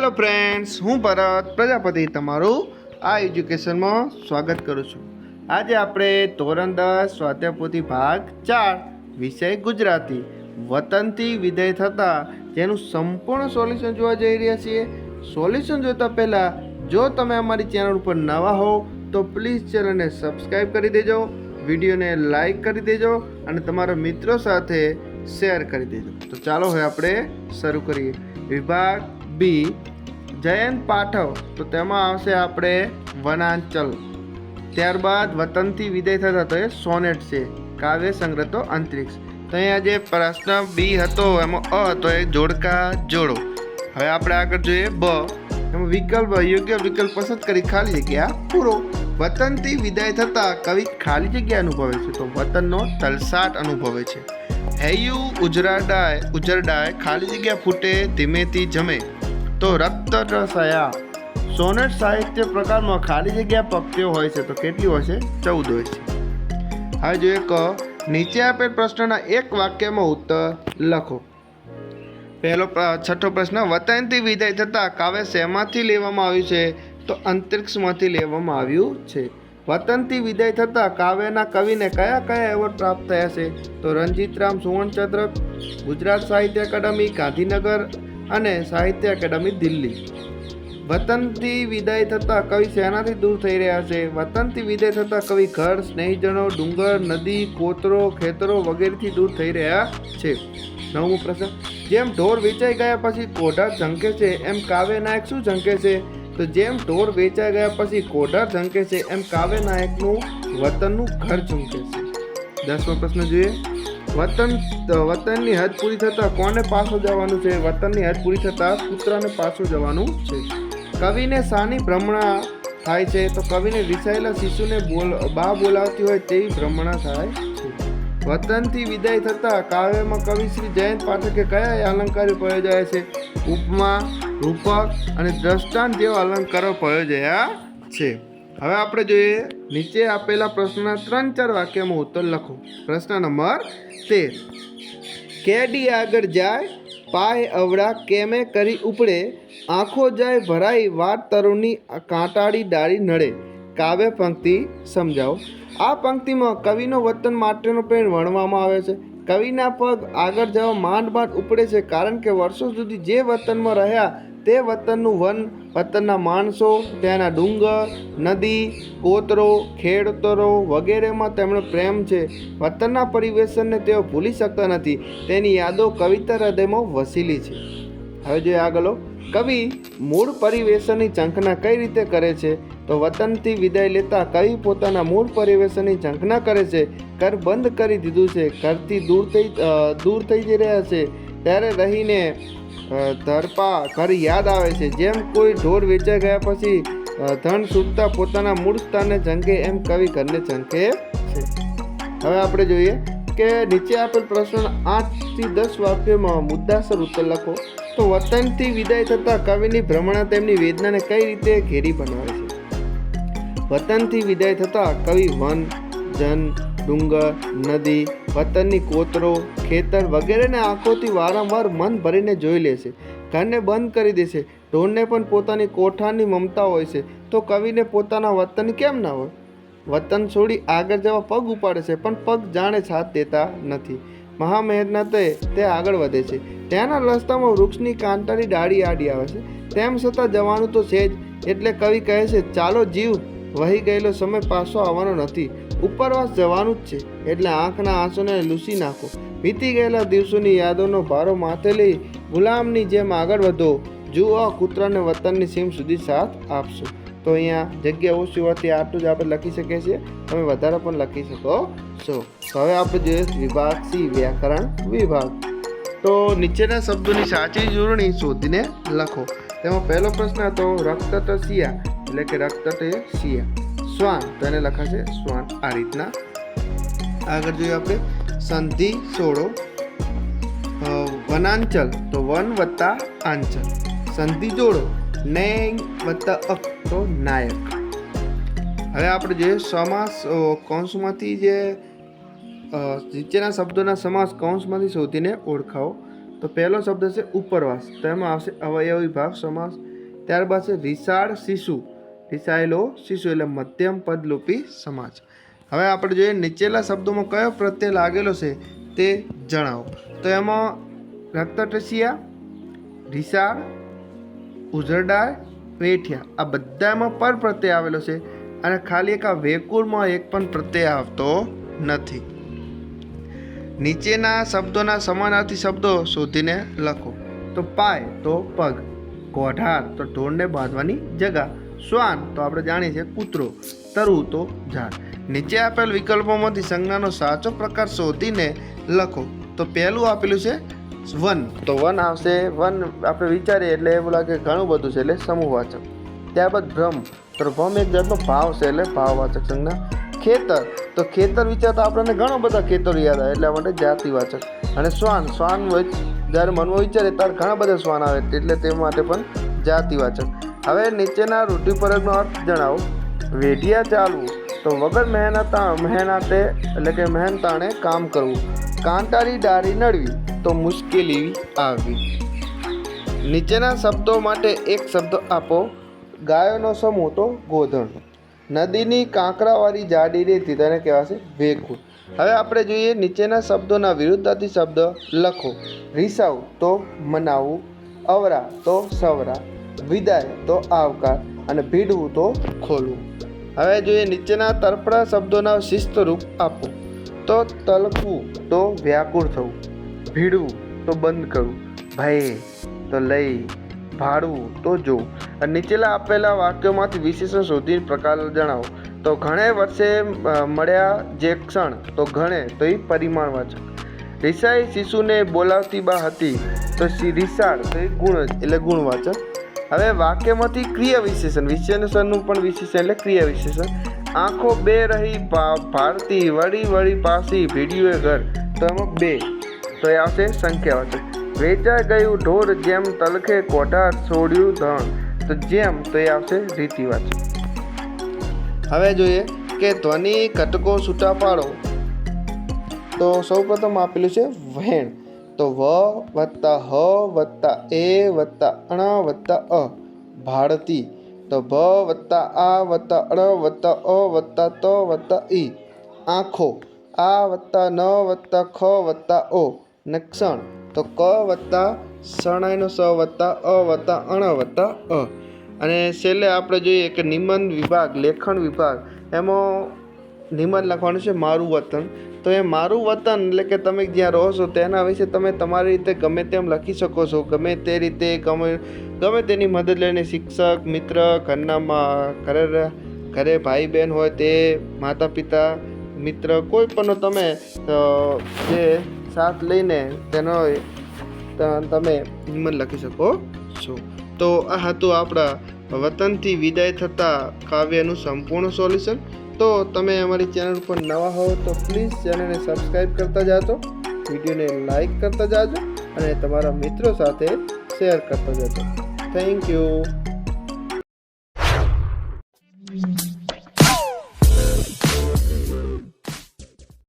Hello friends, હું ભરત, પ્રજાપતિ તમારું આ એજ્યુકેશનમાં સ્વાગત કરું છું. આજે આપણે ધોરણ દસ સ્વાધ્યાયપોથી ભાગ ચાર, વિષય ગુજરાતી, વતનથી વિદાય થતાં જેનું સંપૂર્ણ સોલ્યુશન જોવા જઈ રહ્યા છીએ. સોલ્યુશન જોતા પહેલાં, જો તમે અમારી ચેનલ ઉપર નવા હો, તો પ્લીઝ ચેનલને સબસ્ક્રાઈબ કરી દેજો, વિડીયોને લાઈક કરી દેજો અને તમારા મિત્રો સાથે શેર કરી દેજો. તો ચાલો હવે આપણે શરૂ કરીએ. વિભાગ બી જયંત પાઠવ. તો તેમાં આવશે આપણે વનાંચલ. ત્યારબાદ વતનથી વિદાય થતા તો એ સોનેટ છે. કાવ્ય સંગ્રહ તો અંતરિક્ષ. તો અહીંયા જે પ્રશ્ન બી હતો, એમાં અ હતો, એ જોડકા જોડો. હવે આપણે આગળ જોઈએ બ. એમાં વિકલ્પ, યોગ્ય વિકલ્પ પસંદ કરી ખાલી જગ્યા પૂરો. વતનથી વિદાય થતા કવિ ખાલી જગ્યા અનુભવે છે. તો વતનનો તલસાટ અનુભવે છે. હૈયું ઉજરાડાય, ઉજરડાય, ખાલી જગ્યા ફૂટે, ધીમેથી જમે. તો રક્ત રસયા. સોનેટ સાહિત્ય પ્રકારમાં ખાલી જગ્યા પક્તિઓ હોય છે તો કેટલી હોય છે? ચૌદ હોય છે. હવે જોઈએ ક નીચે આપેલ પ્રશ્નના એક વાક્યમાં ઉત્તર લખો. પહેલો છઠ્ઠો પ્રશ્ન, વતનથી વિદાય થતાં કાવ્ય શેમાંથી લેવામાં આવ્યું છે? તો અંતરિક્ષમાંથી લેવામાં આવ્યું છે. વતનથી વિદાય થતાં કાવ્યના કવિને કયા કયા એવોર્ડ પ્રાપ્ત થયા છે? તો રણજીતરામ સુવર્ણચંદ્રક, ગુજરાત સાહિત્ય અકાદમી ગાંધીનગર અને સાહિત્ય એકેડમી દિલ્હી. વતનથી વિદાય થતાં કવિ શેનાથી દૂર થઈ રહ્યા છે? વતનથી વિદાય થતાં કવિ ઘર, સ્નેહીજનો, ડુંગર, નદી કોતરો ખેતરો વગેરેથી દૂર થઈ રહ્યા છે. નવમો પ્રશ્ન. જેમ ઢોર વેચાઈ ગયા પછી કોઢાર ઝંકે છે, એમ કાવ્ય નાયક શું ઝંકે છે? તો જેમ ઢોર વેચાઈ ગયા પછી કોઢાર ઝંકે છે, એમ કાવ્ય નાયકનું વતનનું ઘર ઝંકે છે. દસમો પ્રશ્ન જોઈએ. વતન વતનની હદ પૂરી થતાં કોને પાછો જવાનું છે? વતનની હદ પૂરી થતાં પુત્રને પાછું જવાનું છે. કવિને શાની ભ્રમણા થાય છે. તો કવિને વિસાયેલા શિશુને બોલ, બા બોલાવતી હોય તેવી ભ્રમણા થાય છે. વતનથી વિદાય થતાં કાવ્યમાં કવિ શ્રી જયંત પાઠકે કયા અલંકારો પ્રયોજાય છે? ઉપમા, રૂપક અને દ્રષ્ટાંત જેવા અલંકારો પ્રયોજયા છે. હવે આપણે જોઈએ, નીચે આપેલા પ્રશ્નના ત્રણ ચાર વાક્યમાં ઉત્તર લખો. પ્રશ્ન નંબર તેર. કેડી આગળ જાય, પાય અવળા કેમે કરી ઉપડે, આંખો જાય ભરાઈ વાત તરુની કાંટાળી ડાળી નડે. કાવ્ય પંક્તિ સમજાવો. આ પંક્તિમાં કવિનો વતન માટેનો પ્રેમ વર્ણવામાં આવે છે. કવિના પગ આગળ જવા માંડ માંડ ઉપડે છે, કારણ કે વર્ષો સુધી જે વતનમાં રહ્યા તે વતનનું વન વતનના માણસો, ત્યાંના ડુંગર, નદી કોતરો ખેડતરો વગેરેમાં તેમનો પ્રેમ છે. વતનના પરિવેશનને તેઓ ભૂલી શકતા નથી. તેની યાદો કવિતા હૃદયમાં વસીલી છે. હવે જોઈએ આગળ કવિ મૂળ પરિવેશનની ઝંખના કઈ રીતે કરે છે? તો વતનથી વિદાય લેતા કવિ પોતાના મૂળ પરિવેશનની ઝંખના કરે છે. ઘર બંધ કરી દીધું છે. ઘરથી દૂર થઈ દૂર થઈ જઈ રહ્યા છે. ત્યારે રહીને ધરપા ઘર યાદ આવે છે. જેમ કોઈ ઢોર વેચાઈ ગયા પછી ધન છૂટતા પોતાના મૂળ સ્થાને ઝંકે એમ કવિ ઘરને ઝંકે છે. હવે આપણે જોઈએ કે નીચે આપેલ પ્રશ્ન આઠથી દસ વાક્યોમાં મુદ્દાસર ઉત્તર લખો. તો વતનથી વિદાય થતાં કવિની ભ્રમણા તેમની વેદનાને કઈ રીતે ઘેરી બનાવે છે? વતનથી વિદાય થતાં કવિ વન, જન ડુંગર, નદી વતનની કોતરો, ખેતર વગેરેને આંખોથી વારંવાર મન ભરીને જોઈ લે છે. ઘરને બંધ કરી દે છે. ઢોરને પણ પોતાની કોઠાની મમતા હોય છે. તો કવિને પોતાના વતન કેમ ના હોય? વતન છોડી આગળ જવા પગ ઉપાડે છે, પણ પગ જાણે સાથ દેતા નથી. મહામહેનતે તે આગળ વધે છે. ત્યાંના રસ્તામાં વૃક્ષની કાંટાની ડાળી આડી આવે છે. તેમ છતાં જવાનું તો છે જ. એટલે કવિ કહે છે, ચાલો જીવ. વહી ગયેલો સમય પાછો આવવાનો નથી. ઉપરવાસ જવાનું જ છે. એટલે આંખના આંસુને લૂસી નાખો. વીતી ગયેલા દિવસોની યાદોનો ભારો માથે લઈ ગુલામની જેમ આગળ વધો. જુઓ કૂતરાને વતનની સીમ સુધી સાથ આપશો. તો અહીંયા જગ્યા ઓછી હોવાથી આટલું જ આપણે લખી શકીએ છીએ. તમે વધારે પણ લખી શકો છો. હવે આપણે જોઈએ વિભાગ સી વ્યાકરણ વિભાગ. તો નીચેના શબ્દોની સાચી જોડણી શોધીને લખો. તેમાં પહેલો પ્રશ્ન હતો રક્તત શિયા એટલે કે રક્તત શિયા શ્વાન તો એને લખાશે શ્વાન આ રીતના આગળ જોઈએ આપણે સંધિ સોડો અ, વનાંચલ તો વન વત્તા આંચલ સંધિ જોડો નૈ વત્તા અક તો નાયક હવે આપણે જોઈએ સમાસ અ, કૌંસમાંથી જે અ, નીચેના શબ્દોના સમાસ કૌંસમાંથી શોધીને ઓળખાવો તો પહેલો શબ્દ છે ઉપરવાસ તો એમાં આવશે અવયવી ભાવ સમાસ ત્યારબાદ છે રિસાળ શિશુ રિસાયેલો શિશુ એટલે મધ્યમ પદલોપી સમાજ. હવે આપણે જોઈએ નીચેલા શબ્દોમાં કયો પ્રત્યય લાગેલો છે તે જણાવો. તો એમાં રક્તટસિયા રિસાળ ઉઝરડા વેઠિયા આ બધામાં પર પ્રત્યય આવેલો છે અને ખાલી એક આ વેકુળમાં એક પણ પ્રત્યય આવતો નથી. નીચેના શબ્દોના સમાનાર્થી શબ્દો શોધીને લખો. તો પાય તો પગ કોઢાર તો ઢોરને બાંધવાની જગા. શ્વાન, તો આપણે જાણીએ છીએ કૂતરો તરવું તો ઝાડ નીચે આપેલ વિકલ્પોમાંથી સંજ્ઞાનો સાચો પ્રકાર શોધીને લખો. તો પહેલું આપેલું છે વન. તો વન આવશે, વન આપણે વિચારીએ એટલે એવું લાગે ઘણું બધું છે એટલે સમૂહવાચક ત્યારબાદ ભ્રમ. તો ભ્રમ એક જાતનો ભાવ છે એટલે ભાવવાચક સંજ્ઞા. ખેતર. તો ખેતર વિચારતા આપણને ઘણા બધા ખેતરો યાદ આવે એટલા માટે જાતિવાચક. અને શ્વાન. શ્વાન જ્યારે મનમાં વિચારે ત્યારે ઘણા બધા શ્વાન આવે એટલે તે માટે પણ જાતિવાચક. હવે નીચેના રૂઢિપરકનો અર્થ જણાવો. વેઢિયા ચાલવું તો વગર મહેનતા મહેનતે એટલે કે મહેનતાણે કામ કરવું. કાંટારી ડારી નડવી તો મુશ્કેલી આવવી. નીચેના શબ્દો માટે એક શબ્દ આપો. ગાયોનો સમૂહ તો ગોધણ. નદીની કાંકરાવાળી જાડી રેતી, તેને કહેવાશે વેકુળ હવે આપણે જોઈએ નીચેના શબ્દોના વિરુદ્ધાર્થી શબ્દ લખો. રીસાવ તો મનાવું, અવરા તો સવરા. વિદાય તો આવકાર અને ભીડવું તો ખોલવું હવે જોઈએ નીચેના તરફડા શબ્દોના શિસ્ત રૂપ આપો. તો તલકવું તો વ્યાકુળ થવું, ભીડવું તો બંધ કરવું, ભય તો લઈ, ભાડવું તો જોવું. અને નીચેલા આપેલા વાક્યોમાંથી વિશેષણ શોધી પ્રકાર જણાવો. તો ઘણે વર્ષે મળ્યા જે ક્ષણ, તો ઘણે તો એ પરિમાણવાચક. રિસાઈ શિશુને બોલાવતી બા હતી, તો રિસાળ તો એ ગુણ એટલે ગુણવાચક. હવે વાક્યમાંથી ક્રિયા વિશેષણ, વિશેષણનું પણ વિશેષણ એટલે ક્રિયા વિશેષણ. આંખો બે રહી ભારતી વળી વળી પાસી, ભીડ્યું ઘર તો બે. તો એ આવશે સંખ્યાવાચક. વેચાઈ ગયું ઢોર જેમ તલખે કોઠાર છોડ્યું ધણ. તો જેમ, તો એ આવશે રીતિવાચક. હવે જોઈએ કે ધ્વનિ કટકો છૂટા પાડો તો સૌપ્રથમ આપેલું છે વહેણ. તો વ વત્તા હ વત્તા એ વત્તા અણ વત્તા અ. ભારતી, તો ભ વત્તા આ વત્તા અણ વત્તા અ વત્તા ત વત્તા ઈ. આંખો, આ વત્તા ન વત્તા ખ વત્તા ઓ. નક્ષણ, તો ક વત્તા શણાઈનો સ વત્તા અ વત્તા અણ વત્તા અ. અને છેલ્લે આપણે જોઈએ કે નિબંધ વિભાગ, લેખન વિભાગ, એમાં નિબંધ લખવાનું છે મારું વતન. તો એ મારું વતન એટલે કે તમે જ્યાં રહો છો તેના વિશે તમે તમારી રીતે ગમે તેમ લખી શકો છો. ગમે તે રીતે ગમે ગમે તેની મદદ લઈને શિક્ષક, મિત્ર ઘરનામાં ઘરે ઘરે ભાઈ બહેન હોય તે માતા પિતા મિત્ર, કોઈ પણ તમે જે સાથ લઈને તેનો તમે નિબંધ લખી શકો છો. તો આ હતું આપણા વતનથી વિદાય થતા કાવ્યનું સંપૂર્ણ સોલ્યુશન. તો તમે અમારી ચેનલ ઉપર નવા હો તો પ્લીઝ ચેનલને સબસ્ક્રાઈબ કરતા જાજો વિડીયોને લાઈક કરતા જાજો અને તમારા મિત્રો સાથે શેર કરતા જાજો. Thank you